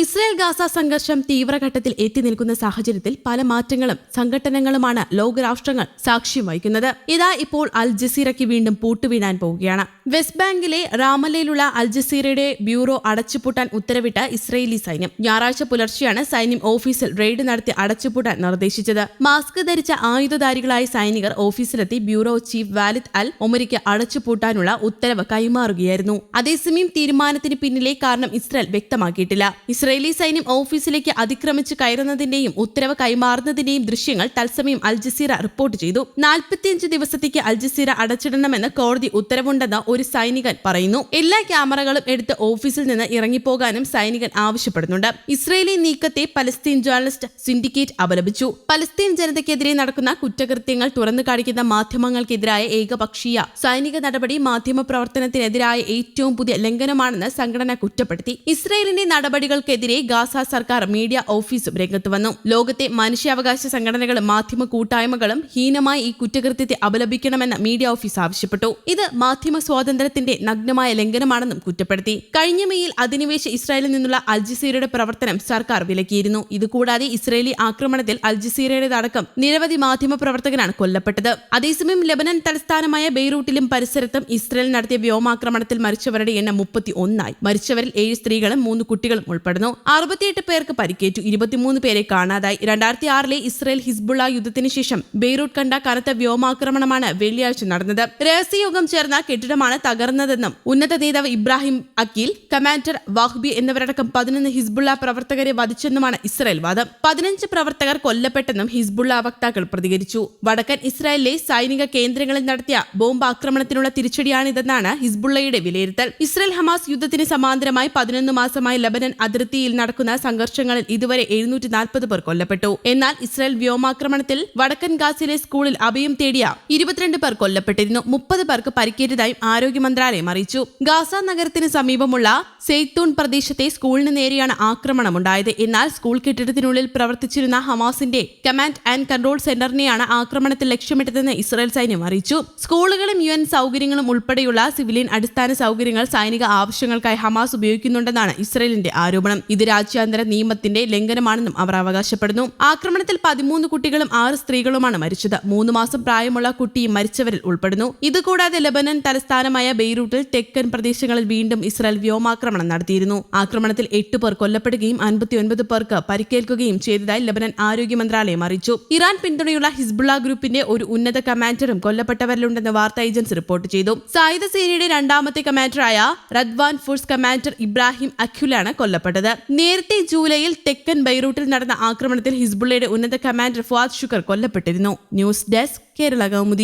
Israel Gaza സംഘർഷം തീവ്രഘട്ടത്തിൽ എത്തി നിൽക്കുന്ന സാഹചര്യത്തിൽ പല മാറ്റങ്ങളും സംഘടനകളുമാണ് ലോകരാഷ്ട്രങ്ങൾ സാക്ഷ്യം വഹിക്കുന്നത്. ഇതാ ഇപ്പോൾ അൽ ജസീറയ്ക്ക് വീണ്ടും പൂട്ടുവീഴാൻ പോവുകയാണ്. വെസ്റ്റ് ബാങ്കിലെ റാമലയിലുള്ള അൽ ജസീറയുടെ ബ്യൂറോ അടച്ചുപൂട്ടാൻ ഉത്തരവിട്ട ഇസ്രയേലി സൈന്യം. ഞായറാഴ്ച പുലർച്ചെയാണ് സൈന്യം ഓഫീസിൽ റെയ്ഡ് നടത്തി അടച്ചുപൂട്ടാൻ നിർദ്ദേശിച്ചത്. മാസ്ക് ധരിച്ച ആയുധധാരികളായ സൈനികർ ഓഫീസിലെത്തി ബ്യൂറോ ചീഫ് വാലിദ് അൽ ഒമരിക്ക് അടച്ചുപൂട്ടാനുള്ള ഉത്തരവ് കൈമാറുകയായിരുന്നു. അതേസമയം തീരുമാനത്തിന് പിന്നിലെ കാരണം ഇസ്രായേൽ വ്യക്തമാക്കിയിട്ടില്ല. ഇസ്രയേലി സൈന്യം ഓഫീസിലേക്ക് അതിക്രമിച്ച് കയറുന്നതിന്റെയും ഉത്തരവ് കൈമാറുന്നതിന്റെയും ദൃശ്യങ്ങൾ തത്സമയം അൽ ജസീറ റിപ്പോർട്ട് ചെയ്തു. നാൽപ്പത്തിയഞ്ച് ദിവസത്തേക്ക് അൽ ജസീറ അടച്ചിടണമെന്ന് കോടതി ഉത്തരവുണ്ടെന്ന് ഒരു സൈനികൻ പറയുന്നു. എല്ലാ ക്യാമറകളും എടുത്ത് ഓഫീസിൽ നിന്ന് ഇറങ്ങിപ്പോകാനും സൈനികൻ ആവശ്യപ്പെടുന്നുണ്ട്. ഇസ്രയേലി നീക്കത്തെ പലസ്തീൻ ജേർണലിസ്റ്റ് സിൻഡിക്കേറ്റ് അപലപിച്ചു. പലസ്തീൻ ജനതയ്ക്കെതിരെ നടക്കുന്ന കുറ്റകൃത്യങ്ങൾ തുറന്നു കാണിക്കുന്ന മാധ്യമങ്ങൾക്കെതിരായ ഏകപക്ഷീയ സൈനിക നടപടി മാധ്യമ പ്രവർത്തനത്തിനെതിരായ ഏറ്റവും പുതിയ ലംഘനമാണെന്ന് സംഘടന കുറ്റപ്പെടുത്തി. ഇസ്രയേലിന്റെ നടപടികൾക്കെതിരെ ഗാസ സർക്കാർ മീഡിയ ഓഫീസും രംഗത്ത് വന്നു. ലോകത്തെ മനുഷ്യാവകാശ സംഘടനകളും മാധ്യമ കൂട്ടായ്മകളും ഹീനമായി ഈ കുറ്റകൃത്യത്തെ അപലപിക്കണമെന്ന് മീഡിയ ഓഫീസ് ആവശ്യപ്പെട്ടു. ഇത് മാധ്യമ സ്വാതന്ത്ര്യത്തിന്റെ നഗ്നമായ ലംഘനമാണെന്നും കുറ്റപ്പെടുത്തി. കഴിഞ്ഞ മെയ്യിൽ അധിനിവേശ ഇസ്രായേലിൽ നിന്നുള്ള അൽജസീറയുടെ പ്രവർത്തനം സർക്കാർ വിലക്കിയിരുന്നു. ഇതുകൂടാതെ ഇസ്രായേലി ആക്രമണത്തിൽ അൽജസീറയുടേതടക്കം നിരവധി മാധ്യമ പ്രവർത്തകരാണ് കൊല്ലപ്പെട്ടത്. അതേസമയം ലബനൻ തലസ്ഥാനമായ ബെയ്റൂട്ടിലും പരിസരത്തും ഇസ്രായേൽ നടത്തിയ വ്യോമാക്രമണത്തിൽ മരിച്ചവരുടെ എണ്ണം മുപ്പത്തി ഒന്നായി. മരിച്ചവരിൽ ഏഴ് സ്ത്രീകളും മൂന്ന് കുട്ടികളും ഉൾപ്പെടുന്നു. അറുപത്തിയെട്ട് പേർക്ക് പരിക്കേറ്റു. ഇരുപത്തിമൂന്ന് പേരെ കാണാതായി. രണ്ടായിരത്തി ആറിലെ ഇസ്രയേൽ ഹിസ്ബുള്ള യുദ്ധത്തിന് ശേഷം ബെയ്റൂട്ട് കണ്ട കനത്ത വ്യോമാക്രമണമാണ് വെള്ളിയാഴ്ച നടന്നത്. രഹസ്യയോഗം ചേർന്ന കെട്ടിടമാണ് തകർന്നതെന്നും ഉന്നത നേതാവ് ഇബ്രാഹിം അക്കീൽ കമാൻഡർ വാഹ്ബി എന്നിവരടക്കം പതിനൊന്ന് ഹിസ്ബുള്ള പ്രവർത്തകരെ വധിച്ചെന്നുമാണ് ഇസ്രായേൽ വാദം. പതിനഞ്ച് പ്രവർത്തകർ കൊല്ലപ്പെട്ടെന്നും ഹിസ്ബുള്ള വക്താക്കൾ പ്രതികരിച്ചു. വടക്കൻ ഇസ്രായേലിലെ സൈനിക കേന്ദ്രങ്ങളിൽ നടത്തിയ ബോംബ് ആക്രമണത്തിനുള്ള തിരിച്ചടിയാണിതെന്നാണ് ഹിസ്ബുള്ളയുടെ വിലയിരുത്തൽ. ഇസ്രായേൽ ഹമാസ് യുദ്ധത്തിന് സമാന്തരമായി പതിനൊന്ന് മാസമായി ലബനൻ അതിർത്തിയിൽ നടക്കുന്ന സംഘർഷങ്ങളിൽ ഇതുവരെ എഴുന്നൂറ്റി നാൽപ്പത് പേർ കൊല്ലപ്പെട്ടു. എന്നാൽ ഇസ്രായേൽ വ്യോമാക്രമണത്തിൽ വടക്കൻ ഗാസിലെ സ്കൂളിൽ അഭയം തേടിയ ഇരുപത്തിരണ്ട് പേർ കൊല്ലപ്പെട്ടിരുന്നു. മുപ്പത് പേർക്ക് പരിക്കേറ്റതായും ആരോഗ്യ മന്ത്രാലയം അറിയിച്ചു. ഗാസ നഗരത്തിന് സമീപമുള്ള സെയ്ത്തൂൺ പ്രദേശത്തെ സ്കൂളിന് നേരെയാണ് ആക്രമണമുണ്ടായത്. എന്നാൽ സ്കൂൾ കെട്ടിടത്തിനുള്ളിൽ പ്രവർത്തിച്ചിരുന്ന ഹമാസിന്റെ കമാൻഡ് ആൻഡ് കൺട്രോൾ സെന്ററിനെയാണ് ആക്രമണത്തിൽ ലക്ഷ്യമിട്ടതെന്ന് ഇസ്രായേൽ സൈന്യം അറിയിച്ചു. സ്കൂളുകളും യു എൻ സൗകര്യങ്ങളും ഉൾപ്പെടെയുള്ള സിവിലിയൻ അടിസ്ഥാന സൗകര്യങ്ങൾ സൈനിക ആവശ്യങ്ങൾക്കായി ഹമാസ് ഉപയോഗിക്കുന്നുണ്ടെന്നാണ് ഇസ്രായേലിന്റെ ആരോപണം. ഇത് രാജ്യാന്തര നിയമത്തിന്റെ ലംഘനമാണെന്നും അവർ അവകാശപ്പെടുന്നു. ആക്രമണത്തിൽ പതിമൂന്ന് കുട്ടികളും ആറ് സ്ത്രീകളുമാണ് മരിച്ചത്. മൂന്ന് മാസം പ്രായമുള്ള കുട്ടിയും മരിച്ചവരിൽ ഉൾപ്പെടുന്നു. ഇതുകൂടാതെ ലബനൻ തലസ്ഥാനമായ ബെയ്റൂട്ടിൽ തെക്കൻ പ്രദേശങ്ങളിൽ വീണ്ടും ഇസ്രായേൽ വ്യോമാക്രമണം നടത്തിയിരുന്നു. ആക്രമണത്തിൽ എട്ട് പേർ കൊല്ലപ്പെടുകയും അൻപത്തിയൊൻപത് പേർക്ക് പരിക്കേൽക്കുകയും ചെയ്തതായി ലബനൻ ആരോഗ്യ മന്ത്രാലയം അറിയിച്ചു. ഇറാൻ പിന്തുണയുള്ള ഹിസ്ബുള്ള ഗ്രൂപ്പിന്റെ ഒരു ഉന്നത കമാൻഡറും കൊല്ലപ്പെട്ടവരിലുണ്ടെന്ന് വാർത്താ ഏജൻസി റിപ്പോർട്ട് ചെയ്തു. സായുധ സേനയുടെ രണ്ടാമത്തെ കമാൻഡറായ റദ്വാൻ ഫോഴ്സ് കമാൻഡർ ഇബ്രാഹിം അഖ്യുലാണ് കൊല്ലപ്പെട്ടത്. നേരത്തെ ജൂലൈയിൽ തെക്കൻ ബൈറൂട്ടിൽ നടന്ന ആക്രമണത്തിൽ ഹിസ്ബുള്ളയുടെ ഉന്നത കമാൻഡർ ഫുവാദ് ഷുക്കർ കൊല്ലപ്പെട്ടിരുന്നു. News desk Kerala Kaumudi.